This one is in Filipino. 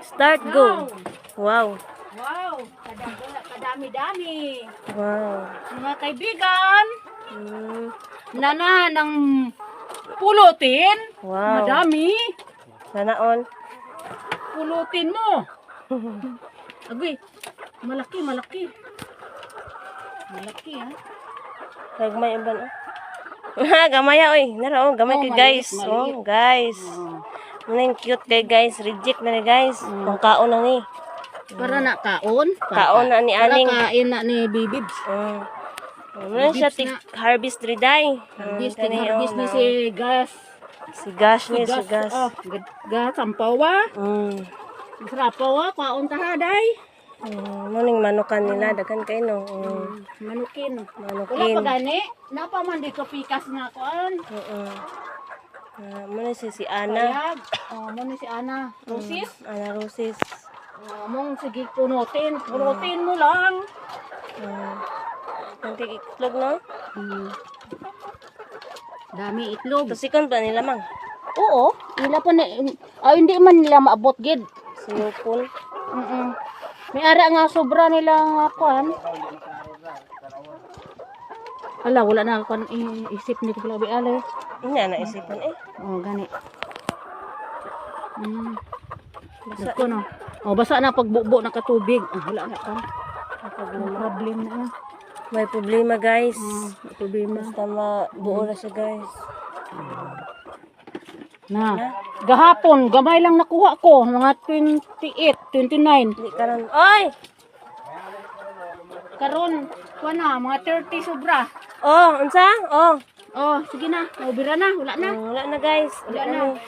Start, go. Wow. Wow, kada- kadami-dami. Wow. Mga kaibigan, Mm. nana ng pulutin. Wow. Madami. All. Pulutin mo. Agoy, malaki, malaki. Malaki, ha? Gagmay ang ban. Ha, gamay oy. Nara oh, gamay Oh, guys. maliit. Oh, guys. Oh. Muna yung cute kay guys. Reject na ni guys. Mm. Kung kaon na ni. Para na kaon. Kaon na ni Para Aning. kain na ni Bibibs. Mm. Muna siya na. harvest riday. Harvest, Mm, harvest oh, ni na. si Gas. Si Gash ni, si Gas. Oh, gas, ang pawa. Mm. Sarap pawa, kaon tahaday. Mm, muning manukan nila daghan kay no. Mm. Manukin. Wala Manukin. pa gani. Napa man di ko pikas nga kuan. Oo. Uh, muna si si Ana. Oh, mo ni si Ana. Rosis. Ana Rosis. Oh, mong sige punutin. Punutin mo lang. Mm. Nanti itlog no? Hmm. Dami itlog. Tusikon pa nila mang. Oo. Nila pa na, ah, hindi man nila maabot gid. Sinupon. Mm May ara nga sobra nila nga kuan. Ala, wala na i- isip ni ko pala ale. Hindi na isipan eh. Oh, gani. Mm. Basa ko no. Oh, basa na pagbubo na katubig. Ah, wala na ka. May problem na. May problema guys. Ah, may problema. Basta mabuo na siya guys. Na. Gahapon, gamay lang nakuha ko. Mga 28, 29. Hindi ka rin. Oy! Karon, kuha na, mga 30 sobra. Oh, unsa? Oh. Oh, sige na. Maubira na. Wala na. Oh, wala na guys. Wala Wala na. na.